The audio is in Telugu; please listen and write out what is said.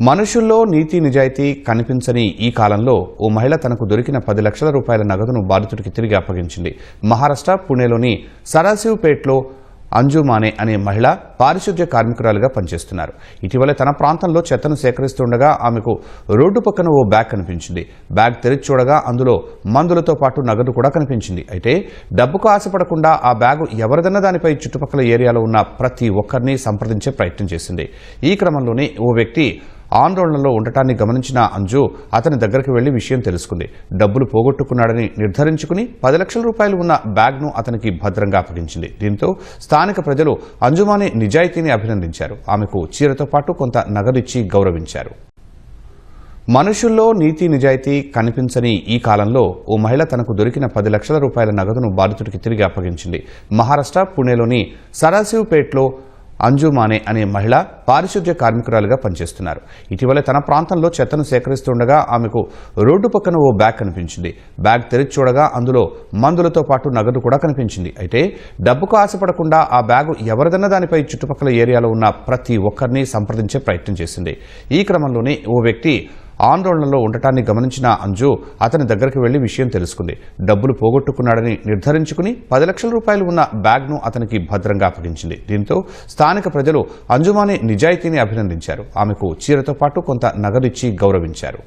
మనుషుల్లో నీతి నిజాయితీ కనిపించని ఈ కాలంలో ఓ మహిళ తనకు దొరికిన పది లక్షల రూపాయల నగదును బాధితుడికి తిరిగి అప్పగించింది. మహారాష్ట్ర పుణేలోని సరాసివ్పేట్లో అంజుమానే అనే మహిళ పారిశుద్ధ్య కార్మికురాలుగా పనిచేస్తున్నారు. ఇటీవల తన ప్రాంతంలో చెత్తను సేకరిస్తుండగా ఆమెకు రోడ్డు పక్కన ఓ బ్యాగ్ కనిపించింది. బ్యాగ్ తెరిచి చూడగా అందులో మందులతో పాటు నగదు కూడా కనిపించింది. అయితే డబ్బుకు ఆశపడకుండా ఆ బ్యాగు ఎవరిదన్న దానిపై చుట్టుపక్కల ఏరియాలో ఉన్న ప్రతి ఒక్కరిని సంప్రదించే ప్రయత్నం చేసింది. ఈ క్రమంలోనే ఓ వ్యక్తి ఆందోళనలో ఉండటాన్ని గమనించిన అంజు అతని దగ్గరికి వెళ్ళి విషయం తెలుసుకుంది. డబ్బులు పోగొట్టుకున్నాడని నిర్ధారించుకుని పది లక్షల రూపాయలు ఉన్న బ్యాగ్ను అతనికి భద్రంగా అప్పగించింది. దీంతో స్థానిక ప్రజలు అంజుమాని నిజాయితీని అభినందించారు. ఆమెకు చీరతో పాటు కొంత నగదిచ్చి గౌరవించారు. మనుషుల్లో నీతి నిజాయితీ కనిపించని ఈ కాలంలో ఓ మహిళ తనకు దొరికిన పది లక్షల రూపాయల నగదును బాధితుడికి తిరిగి అప్పగించింది. మహారాష్ట్ర పుణేలోని సరాసివ్పేట్లో అంజుమానే అనే మహిళ పారిశుద్ధ్య కార్మికురాలుగా పనిచేస్తున్నారు. ఇటీవల తన ప్రాంతంలో చెత్తను సేకరిస్తుండగా ఆమెకు రోడ్డు పక్కన ఓ బ్యాగ్ కనిపించింది. బ్యాగ్ తెరిచి చూడగా అందులో మందులతో పాటు నగదు కూడా కనిపించింది. అయితే డబ్బుకు ఆశపడకుండా ఆ బ్యాగు ఎవరిదన్న దానిపై చుట్టుపక్కల ఏరియాలో ఉన్న ప్రతి ఒక్కరిని సంప్రదించే ప్రయత్నం చేసింది. ఈ క్రమంలోనే ఓ వ్యక్తి ఆందోళనలో ఉండటాన్ని గమనించిన అంజు అతని దగ్గరికి వెళ్ళి విషయం తెలుసుకుంది. డబ్బులు పోగొట్టుకున్నాడని నిర్ధారించుకుని పది లక్షల రూపాయలు ఉన్న బ్యాగ్ను అతనికి భద్రంగా అప్పగించింది. దీంతో స్థానిక ప్రజలు అంజుమాని నిజాయితీని అభినందించారు. ఆమెకు చీరతో పాటు కొంత నగదిచ్చి గౌరవించారు.